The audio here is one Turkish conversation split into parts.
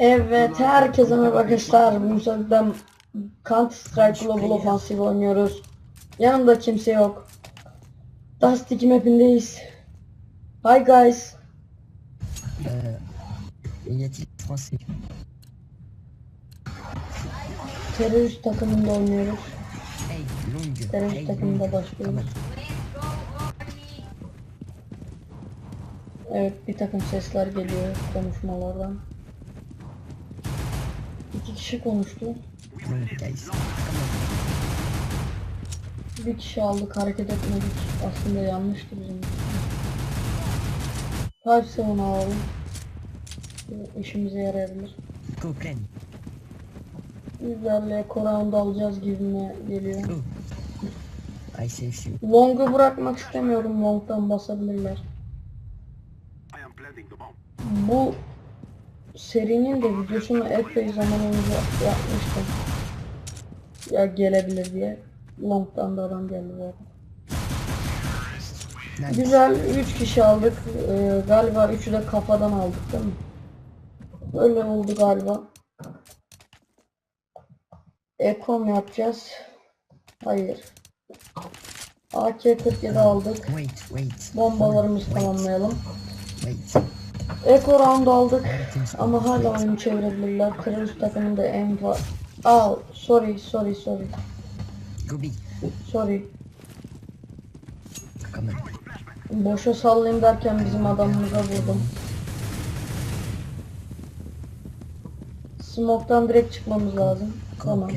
Evet, herkese merhaba arkadaşlar. Bu sefer Counter Strike Global Offensive oynuyoruz. Yanımda kimse yok. Dust 2 mapindeyiz. Hi guys. Français Terörist takımında oynuyoruz. Terörist takımında başlıyoruz. Evet, bir takım sesler geliyor konuşmalardan. Kişi konuştu. Bir kişi aldık hareket etmedik. Aslında yanlıştı bizim. Five seven alalım. Bu işimize yarayabilir. Go, plan. Bizlerle Kore'yi alacağız gibime geliyor. I save you. Long'u bırakmak istemiyorum. Long'dan basabilirler. Bu serinin de videosunu epey zaman önce yapmıştım. Ya gelebilir diye. Long'dan da adam geldi bu arada. Güzel 3 kişi aldık. Ee, galiba 3'ü de kafadan aldık değil mi? Öyle oldu galiba. Eko mu yapacağız? Hayır. AK-47 aldık. Bombalarımızı tamamlayalım. Wait. Eko round aldık. Ama hala oyunu çevirebilirler. Kırmızı takımında en var. Aa, sorry, sorry, sorry. Sorry. Boşa sallayayım derken bizim adamımıza vurdum. Smoke'tan direkt çıkmamız lazım. Tamam.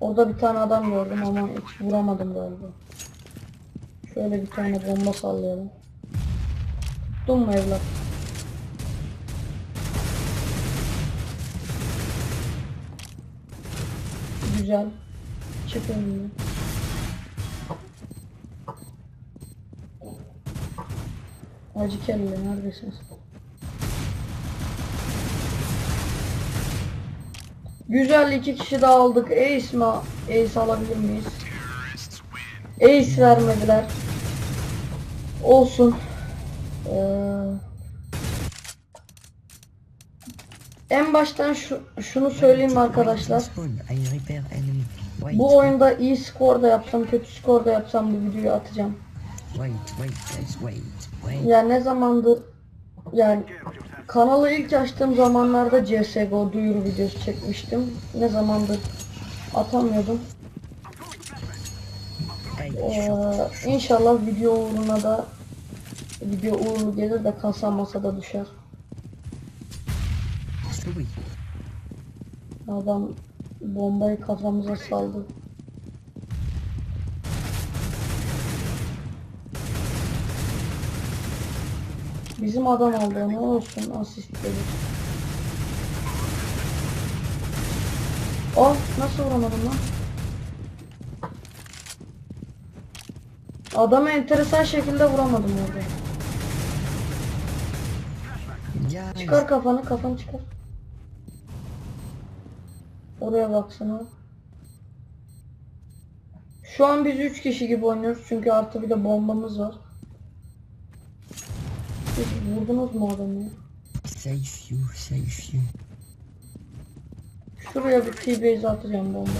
Orada bir tane adam gördüm ama hiç vuramadım galiba. Şöyle bir tane bomba sallayalım. Tuttun mu evlat? Güzel. Çık önüne. Acı kelle neredesiniz? Güzel iki kişi daha aldık. Ace mi? Ace alabilir miyiz? Ace vermediler. Olsun. Ee, en baştan şu, şunu söyleyeyim arkadaşlar. Bu oyunda iyi skor da yapsam, kötü skor da yapsam bu videoyu atacağım. Ya ne zamandır yani kanalı ilk açtığım zamanlarda CSGO duyuru videosu çekmiştim. Ne zamandır atamıyordum. Ee, inşallah video uğruna da video uğurlu gelir de kasa masada düşer. Adam bombayı kafamıza saldı. Bizim adam aldı ne olsun asist gelir. Oh nasıl vuramadım lan? Adamı enteresan şekilde vuramadım orada. Çıkar kafanı, kafanı çıkar. Oraya baksana. Şu an biz 3 kişi gibi oynuyoruz çünkü artı bir de bombamız var. Siz vurdunuz mu adamı? Save you, save you. Şuraya bir T-base atacağım bomba.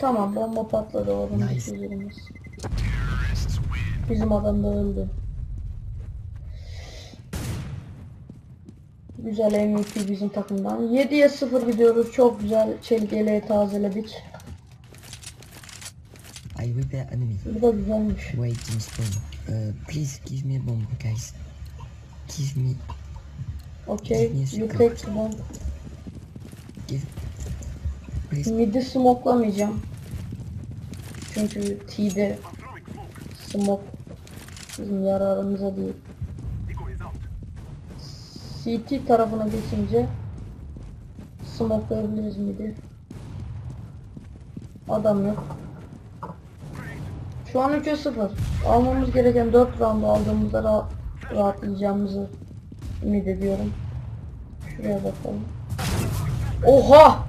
Tamam bomba patladı oradan Nice. düşürürüz. Bizim adam da öldü. Güzel MVP bizim takımdan. 7'ye 0 gidiyoruz. Çok güzel çelik yeleği tazeledik. I repair enemy. Bu da güzelmiş. Wait in spawn. Uh, please give me a bomb, guys. Give me, Okay, you take the bomb. give. Please. Mid'i smoklamayacağım. Çünkü T'de smoke bizim yararımıza değil. CT tarafına geçince smokelayabiliriz midi. Adam yok. Şu an 3'e 0. Almamız gereken 4 round aldığımızda rahat, rahatlayacağımızı ümit ediyorum. Şuraya bakalım. Oha!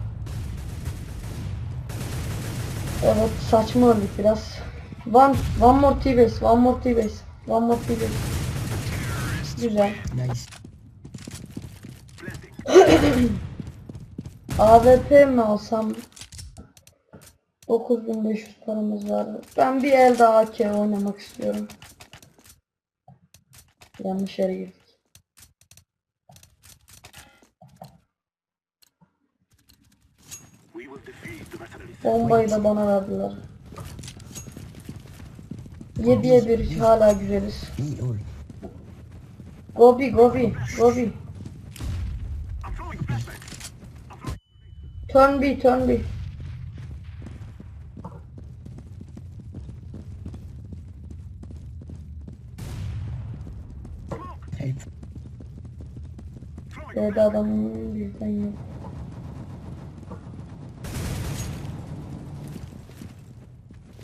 Evet saçma öldük biraz. One, one more T-base, one more T-base, one more T-base. Güzel. Nice. AWP mi alsam? 9500 paramız var. Ben bir el daha AK oynamak istiyorum. Yanlış yere girdik. We will defeat the mercenaries. Bombayı da bana verdiler. 7'ye 1 hala güzeliz. Gobi Gobi Gobi. Turn B turn B. B'de adamın birden yok.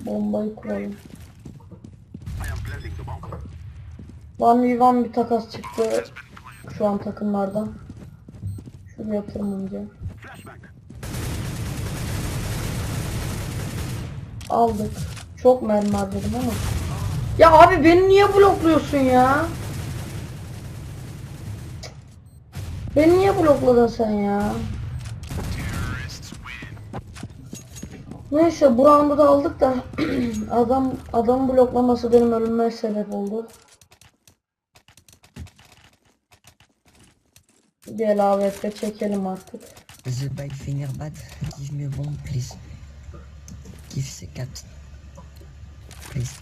Bombayı kuralım. I am planting the bomb. One v one bir takas çıktı şu an takımlardan. Şuraya tırmanacağım. Flashbang. Aldık. Çok mermi harcadım ama. Ya abi beni niye blokluyorsun ya? Beni niye blokladın sen ya? Neyse bu roundu da aldık da adam adam bloklaması benim ölüme sebep oldu. Gel AWP çekelim artık. The big finger bat. Give me bomb, please. Give the cat. Please.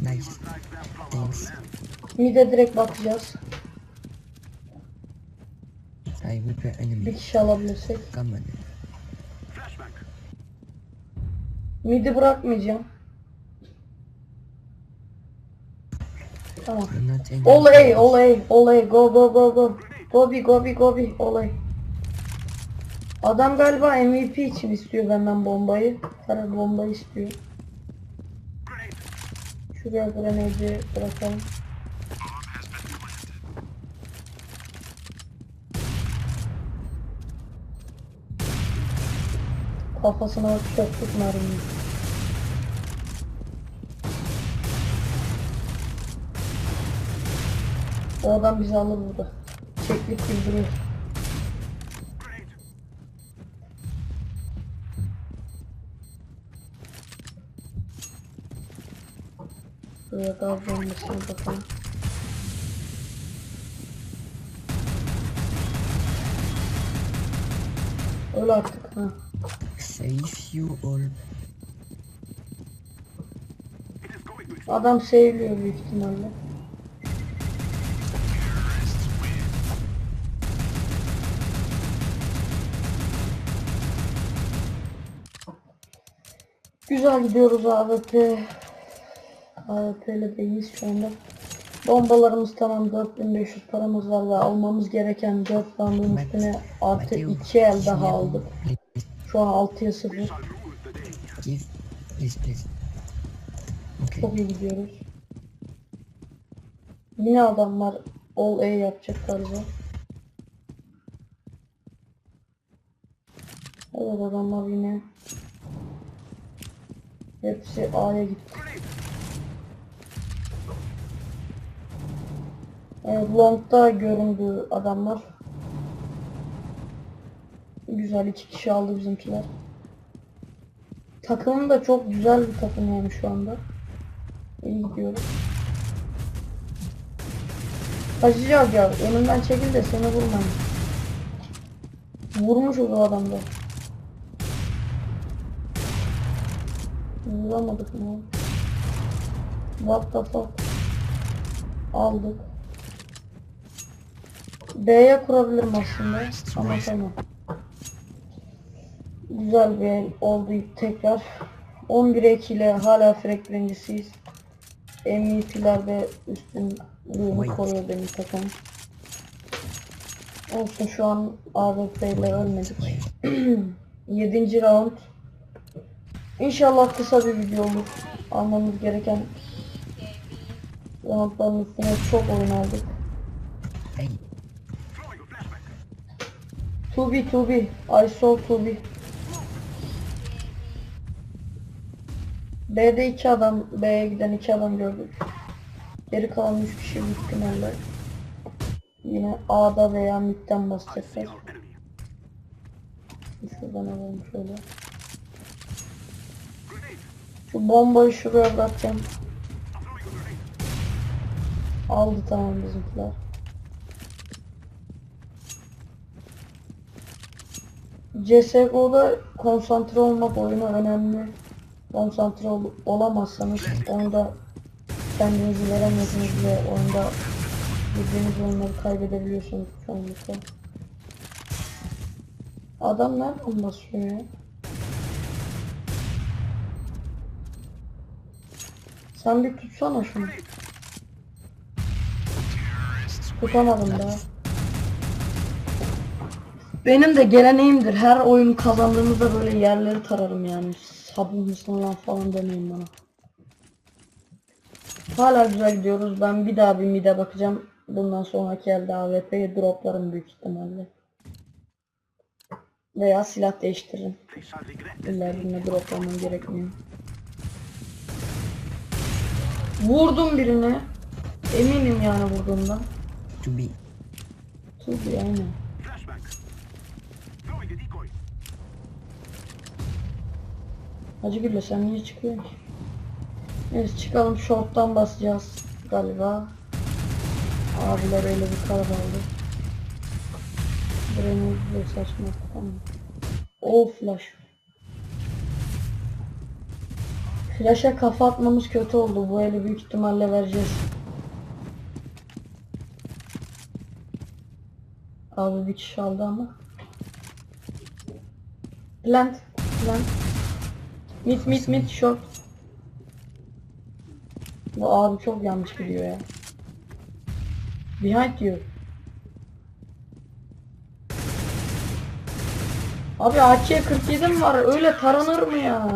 Nice. Thanks. Mide direkt bakacağız. I your Bir enemy. kişi alabilirsek. Come on. Midi bırakmayacağım. Tamam. Olay, olay, olay, go go go go. Gobi, gobi, gobi, olay. Adam galiba MVP için istiyor benden bombayı. Sana bombayı istiyor. Şuraya grenade'i bırakalım. Kafasına çöktük mermiyi. O adam bizi alır burada. Çeklik bildiriyor. Şuraya gaz bombasına bakalım. Öl artık ha. Save you all. Adam seviliyor büyük ihtimalle. Güzel gidiyoruz AWP. AWP ile deyiz şu anda. Bombalarımız tamam 4500 paramız var ve almamız gereken 4 bandın üstüne artı 2 el daha aldık. Please. Şu an 6'ya 0. Shall rule the day. Give. Please, please. Okay. Çok iyi gidiyoruz. Yine adamlar all A yapacak galiba. Evet adamlar yine hepsi A'ya gitti. Evet long'da göründü adamlar. Güzel iki kişi aldı bizimkiler. Takım da çok güzel bir takım yani şu anda. İyi gidiyoruz. Kaçacağız ya. Önümden çekil de seni vurmayın. Vurmuşuz o adamda. Vuramadık mı? What the fuck? Aldık. B'ye kurabilirim aslında ama tamam güzel bir el oldu tekrar. 11 ek ile hala frek birincisiyiz. MVP'lerde üstünlüğünü koruyor benim takım. Olsun şu an AWP ile ölmedik. 7. round. İnşallah kısa bir video olur. Almamız gereken roundların üstüne çok oyun aldık. 2B 2B. I saw 2B. B'de iki adam, B'ye giden iki adam gördük. Geri kalan üç kişi büyük. Yine A'da veya midden basacaklar. Şuradan alalım şöyle. Şu bombayı şuraya bırakacağım. Aldı tamam bizimkiler. CSGO'da konsantre olmak oyuna önemli. Konsantre ol- olamazsanız onu da kendinizi veremezsiniz ve oyunda bildiğiniz oyunları kaybedebiliyorsunuz çoğunlukla. Adam nereden basıyor ya? Sen bir tutsana şunu. Tutamadım daha. Benim de geleneğimdir. Her oyun kazandığımızda böyle yerleri tararım yani. Sabun mısın lan falan demeyin bana. Hala güzel gidiyoruz. Ben bir daha bir mide bakacağım. Bundan sonraki elde AWP'yi droplarım büyük ihtimalle. Veya silah değiştiririm. Birine droplamam gerekmiyor. Vurdum birine. Eminim yani vurduğumdan. To be. Tabii aynen. Hacı Gülle sen niye çıkıyorsun ki? Neyse çıkalım short'tan basacağız galiba. Abiler öyle bir aldı. Grenade de saçma tamam. O flash. Flash'a kafa atmamız kötü oldu. Bu eli büyük ihtimalle vereceğiz. Abi bir kişi aldı ama. Plant. Plant. Mid mid mid short. Bu abi çok yanlış gidiyor ya. Behind you. Abi AK-47 mi var? Öyle taranır mı ya?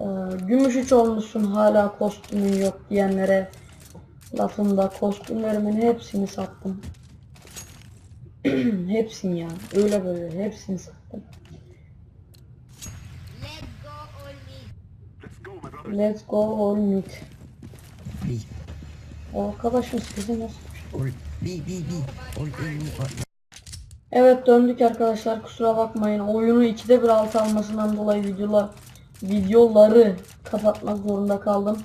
Ee, gümüş üç olmuşsun hala kostümün yok diyenlere lafımda kostümlerimin hepsini sattım. hepsini ya. Öyle böyle hepsini sattım. Let's go, all meet. B. Arkadaşım sizi nasıl? All. B, B, B. All. Evet döndük arkadaşlar kusura bakmayın. Oyunu ikide bir alt almasından dolayı videolar videoları kapatmak zorunda kaldım.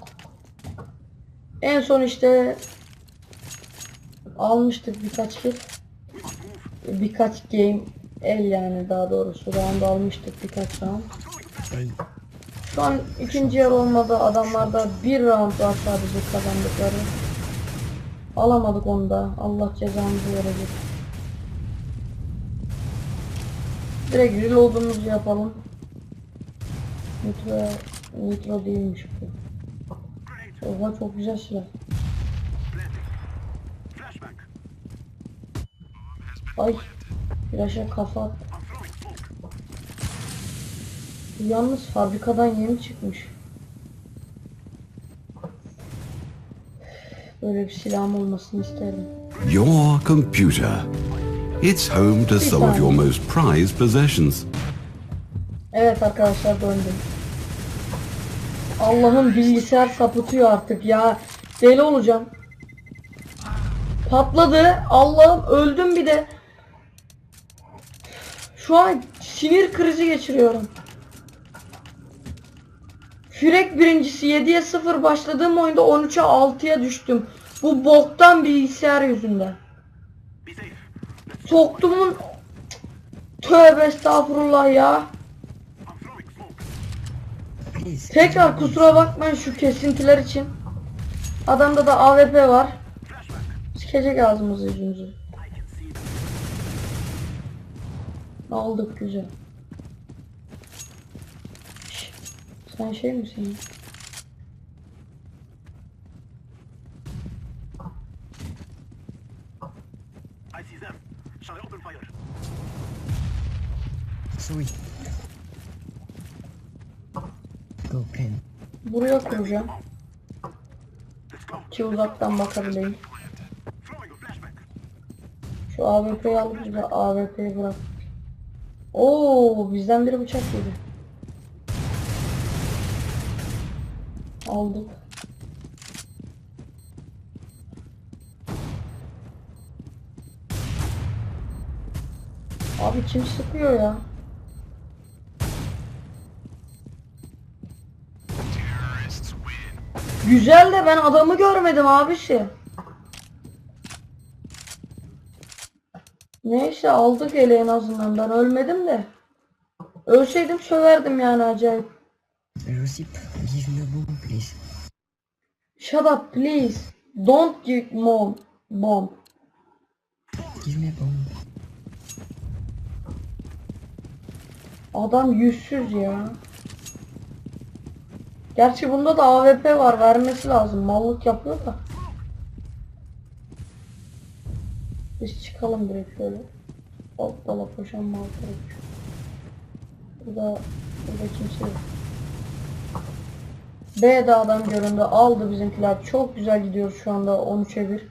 En son işte almıştık birkaç kez. Birkaç game el yani daha doğrusu round almıştık birkaç round. Şu an ikinci yer olmadı. Adamlarda bir round var sadece kazandıkları. Alamadık onu da. Allah cezamızı verecek. Direkt reload'umuzu yapalım. Nitro, nitro değilmiş bu. Oha çok güzel silah. Ay. Flaşa kafa Yalnız fabrikadan yeni çıkmış. Böyle bir silahım olmasını isterdim. Your computer. It's home to some of your most prized possessions. Evet arkadaşlar döndüm. Allah'ım bilgisayar sapıtıyor artık ya. Deli olacağım. Patladı. Allah'ım öldüm bir de. Şu an sinir krizi geçiriyorum. Kürek birincisi 7'ye 0 başladığım oyunda 13'e 6'ya düştüm. Bu boktan bilgisayar yüzünden. Soktumun Tövbe estağfurullah ya. Tekrar kusura bakmayın şu kesintiler için. Adamda da AWP var. Sikecek ağzımızı yüzümüzü. Aldık güzel. Şş, Sen şey misin ya? I see them. Shall I open fire? Sorry. Go, Ken. Buraya kuracağım ki uzaktan bakabileyim. Şu AWP'yi alıp bir de AWP'yi bırak. Oo bizden biri bıçak yedi. Aldık. Abi kim sıkıyor ya? Güzel de ben adamı görmedim abisi. Neyse aldık ele en azından ben ölmedim de. Ölseydim söverdim yani acayip. Rosip, give me bomb, please. Shut up please. Don't give mom bomb. Give me bomb. Adam yüzsüz ya. Gerçi bunda da AWP var vermesi lazım. Mallık yapıyor da. Biz çıkalım direkt şöyle. Hop dala koşan mal tarafı. Burada, burada kimse yok. B'de adam göründü. Aldı bizimkiler. Çok güzel gidiyoruz şu anda 13'e 1.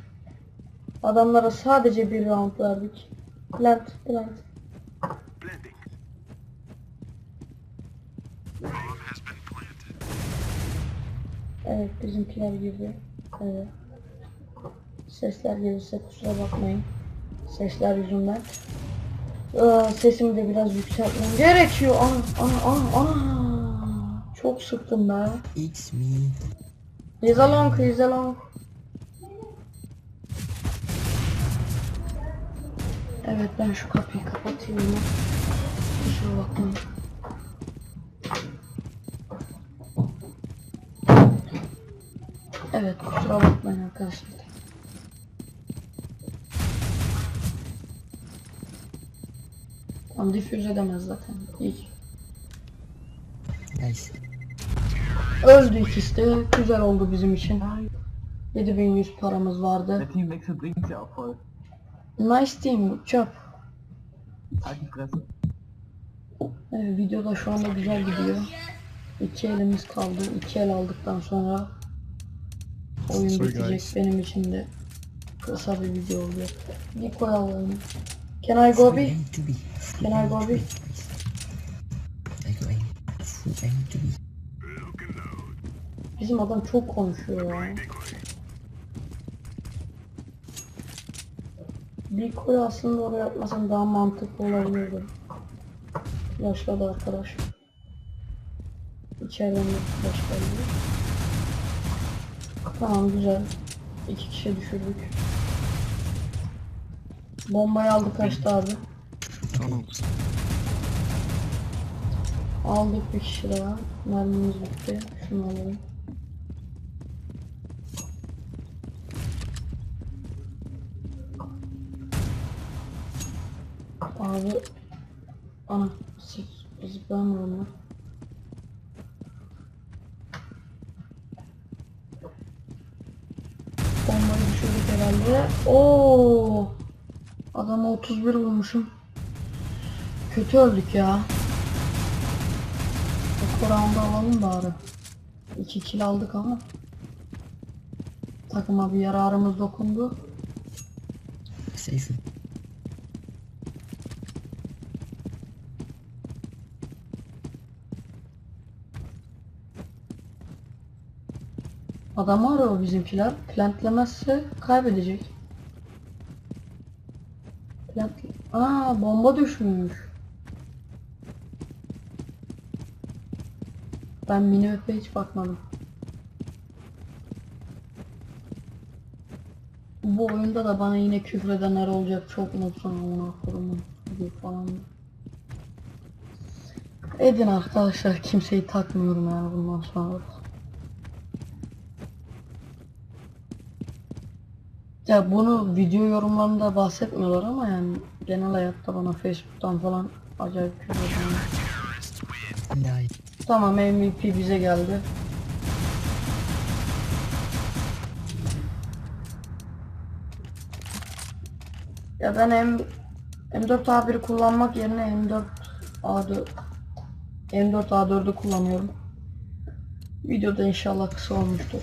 Adamlara sadece bir round verdik. Plant, plant. Evet bizimkiler girdi. Evet. Sesler gelirse kusura bakmayın. Sesler yüzünden. Aa, sesimi de biraz yükseltmem gerekiyor. Ana ana ana ana. Çok sıktım be. It's me. He's along, he's along. Evet ben şu kapıyı kapatayım. Kusura bakmayın. Evet kusura bakmayın arkadaşlar. Tam difüz edemez zaten. İyi. Nice. Öldü ikisi de. Güzel oldu bizim için. 7100 paramız vardı. Der Teamwechsel bringt ja auch voll. Nice team, çöp. Evet, video da şu anda güzel gidiyor. İki elimiz kaldı. İki el aldıktan sonra oyun Sorry bitecek. guys. Benim için de kısa bir video olacak. Bir koyalım. Can I go. Full Can I go be. Bizim adam çok konuşuyor ya. Bir koy aslında oraya atmasam daha mantıklı olabilirdi. Yaşladı arkadaş. İçeriden de başlayabilir. Tamam güzel. İki kişi düşürdük. Bombayı aldık kaçtı abi. Tunnel. Aldık bir kişi daha. Mermimiz bitti. Şunu alalım. Abi ana sık zıplamıyorum lan. Bombayı düşürdük herhalde. Oo! Adama 31 vurmuşum. Kötü öldük ya. Bu round'u alalım bari. 2 kill aldık ama. Takıma bir yararımız dokundu. Safe. Adamı arıyor bizimkiler. Plantlemezse kaybedecek. Plant... Aa bomba düşmüş. Ben minimap'e hiç bakmadım. Bu oyunda da bana yine küfredenler olacak. Çok mutsun amına gibi falan. Edin arkadaşlar kimseyi takmıyorum yani bundan sonra. Ya bunu video yorumlarında bahsetmiyorlar ama yani genel hayatta bana Facebook'tan falan acayip küfür ediyorlar. Tamam MVP bize geldi. Ya ben M M4 A1'i kullanmak yerine M4 A4 M4 A4'ü kullanıyorum. Videoda inşallah kısa olmuştur.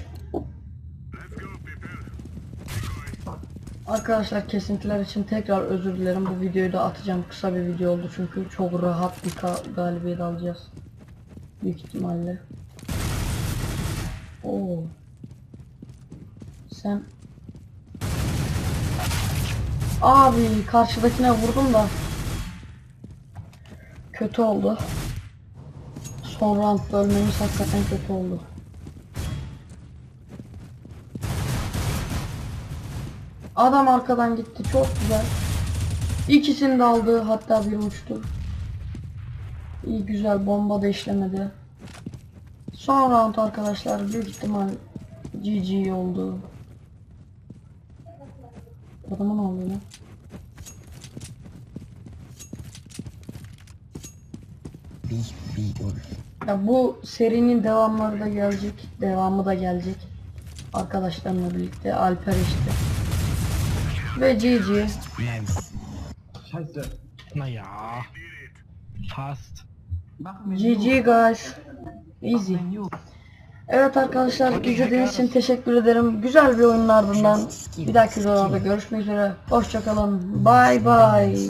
Arkadaşlar kesintiler için tekrar özür dilerim. Bu videoyu da atacağım. Kısa bir video oldu çünkü çok rahat bir galibiyet alacağız. Büyük ihtimalle. Oo. Sen Abi karşıdakine vurdum da kötü oldu. Son round bölmemiz hakikaten kötü oldu. Adam arkadan gitti çok güzel. İkisini de aldı hatta bir uçtu. İyi güzel bomba da işlemedi. Son round arkadaşlar büyük ihtimal GG oldu. Adama ne oluyor lan? Ya bu serinin devamları da gelecek. Devamı da gelecek. Arkadaşlarımla birlikte Alper işte. Ve GG. Nice. Scheiße. Naja. Fast. GG guys. Easy. Evet arkadaşlar izlediğiniz için teşekkür ederim. Güzel bir oyunun ardından bir dahaki videolarda görüşmek üzere. Hoşçakalın. Bye bye.